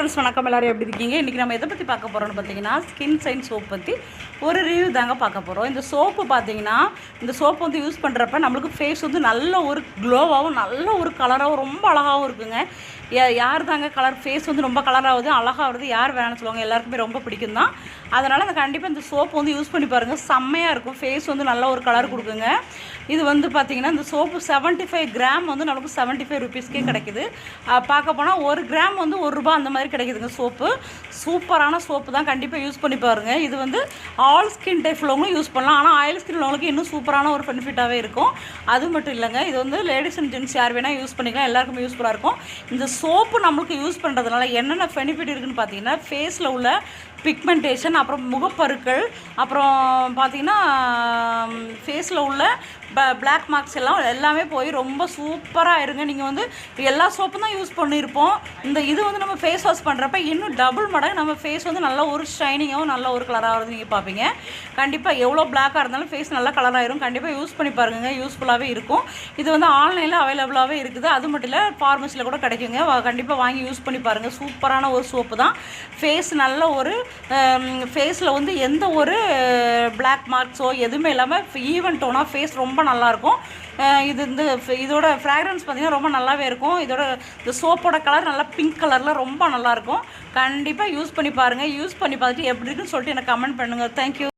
Friends வணக்கம். எல்லாரும் எப்படி இருக்கீங்க? இன்றைக்கி நம்ம எதை பற்றி பார்க்க போகிறோம்னு பார்த்தீங்கன்னா ஸ்கின் சைன் சோப் பற்றி ஒரு ரிவ்யூ தாங்க பார்க்க போகிறோம் இந்த சோப்பு பார்த்தீங்கன்னா இந்த சோப்பு வந்து யூஸ் பண்ணுறப்ப நம்மளுக்கு ஃபேஸ் வந்து நல்ல ஒரு க்ளோவாகவும் நல்ல ஒரு கலராகவும் ரொம்ப அழகாகவும் இருக்குங்க. யார் தாங்க கலர் ஃபேஸ் வந்து ரொம்ப கலராகுது அழகாகிறது யார் வேணாம்னு சொல்லுவாங்க எல்லாருக்குமே ரொம்ப பிடிக்கும் தான் அதனால் அந்த கண்டிப்பாக இந்த சோப்பு வந்து யூஸ் பண்ணி பாருங்கள் செம்மையாக இருக்கும். ஃபேஸ் வந்து நல்ல ஒரு கலர் கொடுக்குங்க. இது வந்து பார்த்திங்கன்னா இந்த சோப்பு 75 ஃபைவ் கிராம் வந்து நமக்கு 75 ஃபைவ் ருபீஸ்க்கே கிடைக்குது பார்க்க போனால் ஒரு கிராம் வந்து ஒரு ரூபா அந்த மாதிரி கிடைக்குதுங்க சோப்பு சூப்பரான சோப்பு தான் கண்டிப்பாக யூஸ் பண்ணி பாருங்கள் இது வந்து ஆல் ஸ்கின் டைப் உள்ளவங்களும் யூஸ் பண்ணலாம். ஆனால் ஆயில் ஸ்கின் உள்ளவங்களுக்கு இன்னும் சூப்பரான ஒரு பெனிஃபிட்டாகவே இருக்கும். அது மட்டும் இல்லைங்க இது வந்து லேடிஸ் அண்ட் ஜென்ட்ஸ் யார் வேணால் யூஸ் பண்ணிக்கலாம். எல்லாருக்குமே யூஸ்ஃபுல்லாக இருக்கும். இந்த சோப்பு நம்மளுக்கு யூஸ் பண்ணுறதுனால என்னென்ன பெனிஃபிட் இருக்குன்னு பார்த்தீங்கன்னா ஃபேஸில் உள்ள பிக்மெண்டேஷன் அப்புறம் முகப்பருக்கள் அப்புறம் பார்த்தீங்கன்னா ஃபேஸில் உள்ள பிளாக் மார்க்ஸ் எல்லாம் எல்லாமே போய் ரொம்ப சூப்பராக இருங்க. நீங்கள் வந்து எல்லா சோப்பும் தான் யூஸ் பண்ணியிருப்போம் இந்த இது வந்து நம்ம ஃபேஸ் வாஷ் பண்ணுறப்ப இன்னும் டபுள் மடங்கு நம்ம ஃபேஸ் வந்து நல்ல ஒரு ஷைனிங்காகவும் நல்ல ஒரு கலராகிறது நீங்கள் பார்ப்பீங்க கண்டிப்பாக எவ்வளோ பிளாக்காக இருந்தாலும் ஃபேஸ் நல்லா கலராகிடும் கண்டிப்பாக யூஸ் பண்ணி பாருங்க யூஸ்ஃபுல்லாகவே இருக்கும். இது வந்து ஆன்லைனில் அவைலபிளாகவே இருக்குது. அது மட்டும் இல்லை ஃபார்மசியில் கூட கிடைக்குங்க. கண்டிப்பாக வாங்கி யூஸ் பண்ணி பாருங்கள் சூப்பரான ஒரு சோப்பு தான். ஃபேஸ் நல்ல ஒரு ஃபேஸில் வந்து எந்த ஒரு பிளாக் மார்க்ஸோ எதுவுமே இல்லாமல் ஈவன் டோனாக ஃபேஸ் ரொம்ப நல்லாயிருக்கும். இது இந்த இதோட ஃப்ராக்ரன்ஸ் பார்த்திங்கன்னா ரொம்ப நல்லாவே இருக்கும். இதோட இந்த சோப்போட கலர் நல்லா பிங்க் கலரில் ரொம்ப நல்லாயிருக்கும். கண்டிப்பாக யூஸ் பண்ணி பாருங்கள் யூஸ் பண்ணி பார்த்துட்டு எப்படி இருக்குன்னு சொல்லிட்டு எனக்கு கமெண்ட் பண்ணுங்கள் தேங்க்யூ